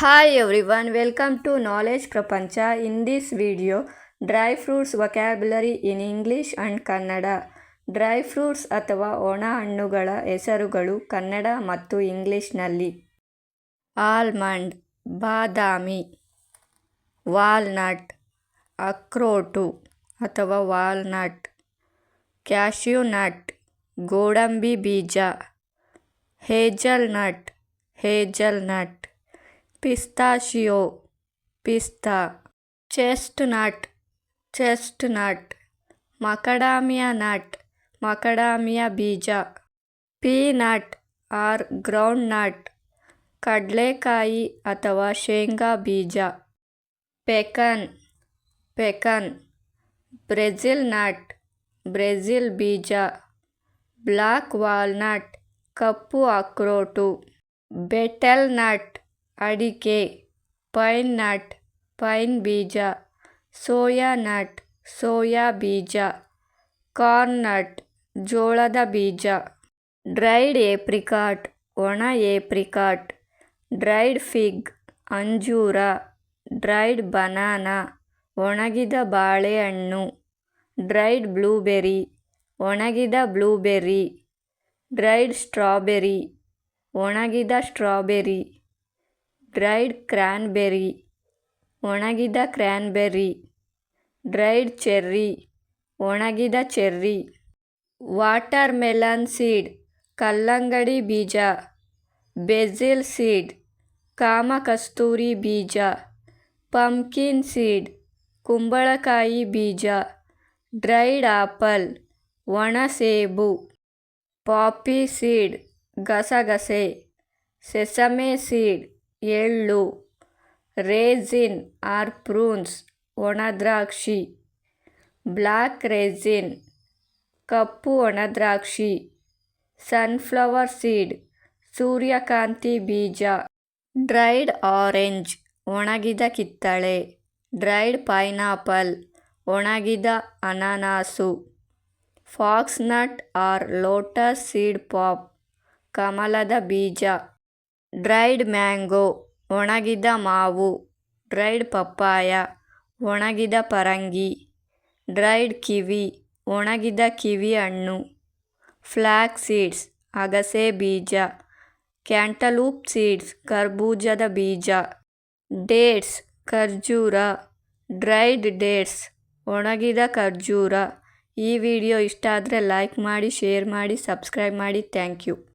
Hi everyone, welcome to Knowledge Prapancha. In this video, dry fruits vocabulary in English and Kannada. Dry fruits ಅಥವಾ ಒಣ ಹಣ್ಣುಗಳ ಹೆಸರುಗಳು ಕನ್ನಡ ಮತ್ತು ಇಂಗ್ಲಿಷ್ನಲ್ಲಿ ಆಲ್ಮಂಡ್ ಬಾದಾಮಿ walnut ಅಕ್ರೋಟು ಅಥವಾ ವಾಲ್ನಟ್ ನಟ್ ಗೋಡಂಬಿ ಬೀಜ ಹೇಜಲ್ನಟ್ ಹೇಜಲ್ನಟ್ ಪಿಸ್ತಾಶಿಯೋ ಪಿಸ್ತಾ chestnut chestnut macadamia nut macadamia ಬೀಜ ಪೀನಟ್ ಆರ್ ಗ್ರೌಂಡ್ ನಟ್ ಕಡಲೆಕಾಯಿ ಅಥವಾ ಶೇಂಗಾ ಬೀಜ pecan pecan Brazil nut Brazil ಬೀಜ ಬ್ಲಾಕ್ ವಾಲ್ನಟ್ ಕಪ್ಪು ಅಕ್ರೋಟು ಬೆಟಲ್ ನಟ್ ಅಡಿಕೆ, ಪೈನ್ ನಟ್, ಪೈನ್ ಬೀಜ, ಸೋಯಾ ನಟ್, ಸೋಯಾ ಬೀಜ, ಕಾರ್ನ್ ನಟ್, ಜೋಳದ ಬೀಜ, ಡ್ರೈಡ್ ಏಪ್ರಿಕಾಟ್, ಒಣ ಏಪ್ರಿಕಾಟ್, ಡ್ರೈಡ್ ಫಿಗ್, ಅಂಜೂರ, ಡ್ರೈಡ್ ಬನಾನಾ, ಒಣಗಿದ ಬಾಳೆಹಣ್ಣು, ಡ್ರೈಡ್ ಬ್ಲೂಬೆರಿ ಒಣಗಿದ ಬ್ಲೂಬೆರಿ ಡ್ರೈಡ್ ಸ್ಟ್ರಾಬೆರಿ ಒಣಗಿದ ಸ್ಟ್ರಾಬೆರಿ ಡ್ರೈಡ್ ಕ್ರ್ಯಾನ್ಬೆರಿ ಒಣಗಿದ ಕ್ರ್ಯಾನ್ಬೆರ್ರಿ, ಡ್ರೈಡ್ ಚೆರ್ರಿ, ಒಣಗಿದ ಚೆರ್ರಿ, ವಾಟರ್ ಮೆಲನ್ ಸೀಡ್, ಕಲ್ಲಂಗಡಿ ಬೀಜ, ಬೆಜಿಲ್ ಸೀಡ್, ಕಾಮಕಸ್ತೂರಿ ಬೀಜ, ಪಂಪ್ಕಿನ್ ಸೀಡ್, ಕುಂಬಳಕಾಯಿ ಬೀಜ, ಡ್ರೈಡ್ ಆಪಲ್, ಒಣ ಸೇಬು, ಪಾಪಿ ಸೀಡ್, ಗಸಗಸೆ, ಸೆಸಮೆ ಸೀಡ್ ಎಳ್ಳು ರೇಸಿನ್ ಆರ್ ಪ್ರೂನ್ಸ್ ಒಣದ್ರಾಕ್ಷಿ ಬ್ಲ್ಯಾಕ್ ರೇಸಿನ್ ಕಪ್ಪು ಒಣದ್ರಾಕ್ಷಿ ಸನ್ಫ್ಲವರ್ ಸೀಡ್, ಸೂರ್ಯಕಾಂತಿ ಬೀಜ. ಡ್ರೈಡ್ ಆರೆಂಜ್, ಒಣಗಿದ ಕಿತ್ತಳೆ. ಡ್ರೈಡ್ ಪೈನಾಪಲ್, ಒಣಗಿದ ಅನಾನಾಸು. Fox nut or lotus seed pop, ಕಮಲದ ಬೀಜ. ಡ್ರೈಡ್ ಮ್ಯಾಂಗೋ, ಒಣಗಿದ ಮಾವು, ಡ್ರೈಡ್ ಪಪ್ಪಾಯ, ಒಣಗಿದ ಪರಂಗಿ, ಡ್ರೈಡ್ ಕಿವಿ, ಒಣಗಿದ ಕಿವಿ ಹಣ್ಣು ಫ್ಲ್ಯಾಕ್ ಸೀಡ್ಸ್, ಅಗಸೆ ಬೀಜ, ಕ್ಯಾಂಟಲೂಪ್ ಸೀಡ್ಸ್, ಕರ್ಬೂಜದ ಬೀಜ, ಡೇಟ್ಸ್, ಖರ್ಜೂರ, ಡ್ರೈಡ್ ಡೇಟ್ಸ್, ಒಣಗಿದ ಖರ್ಜೂರ. ಈ ವಿಡಿಯೋ ಇಷ್ಟ ಆದರೆ ಲೈಕ್ ಮಾಡಿ, ಶೇರ್ ಮಾಡಿ, ಸಬ್ಸ್ಕ್ರೈಬ್ ಮಾಡಿ. Thank you.